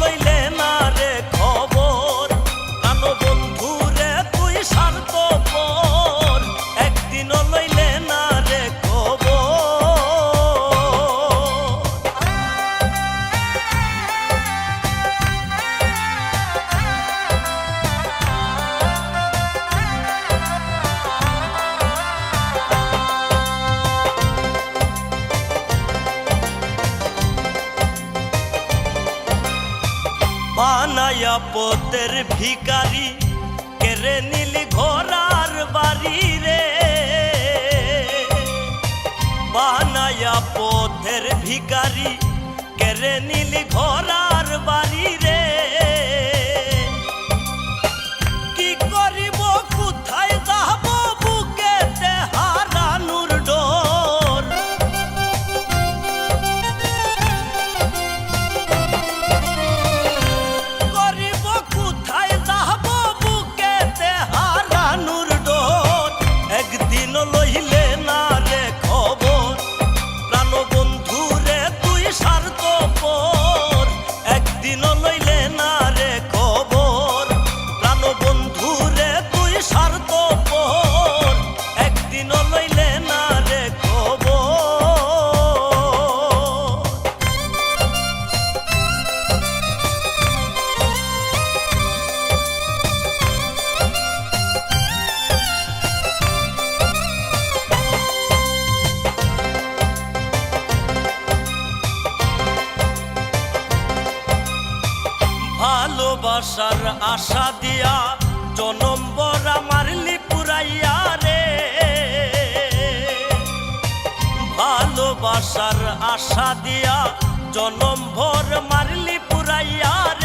solo y বানায়া পথের ভিকারি কেড়ে নিলি ঘোরার বাড়ি রে। বানায়া পথের ভিকারি কেড়ে নিলি ঘোরার বাড়ি রে। লাগে খবর আশা দিয়া জনম বরা মারলি পুরাইয়া রে। ভালোবাসার আশা দিয়া জনম ভর মারলি পুরাইয়া রে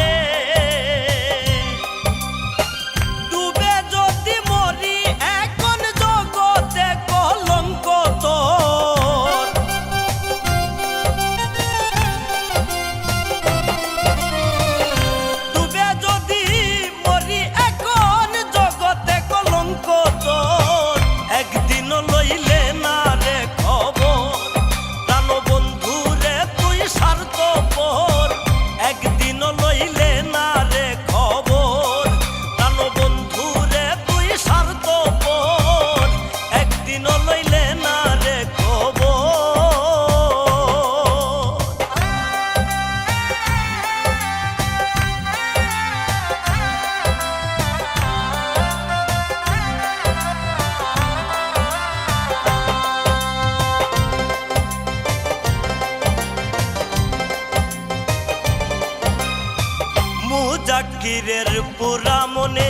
জাকিরের পুরা মনে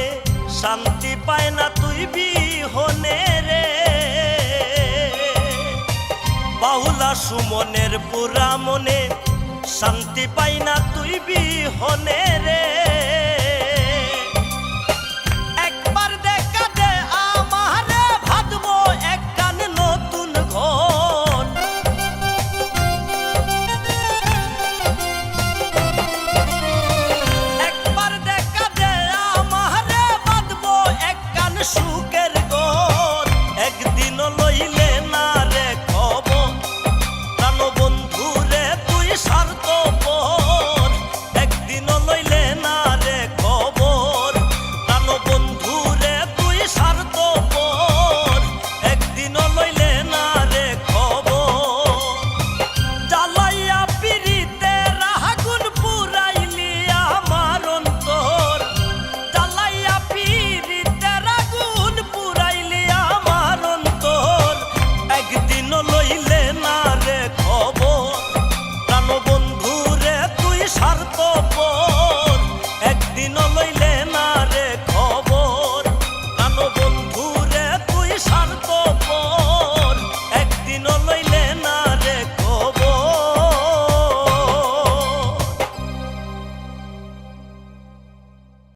শান্তি পায় না তুই বিহনে রে। বাহুলা সুমনের পুরা মনে শান্তি পাই না তুই বি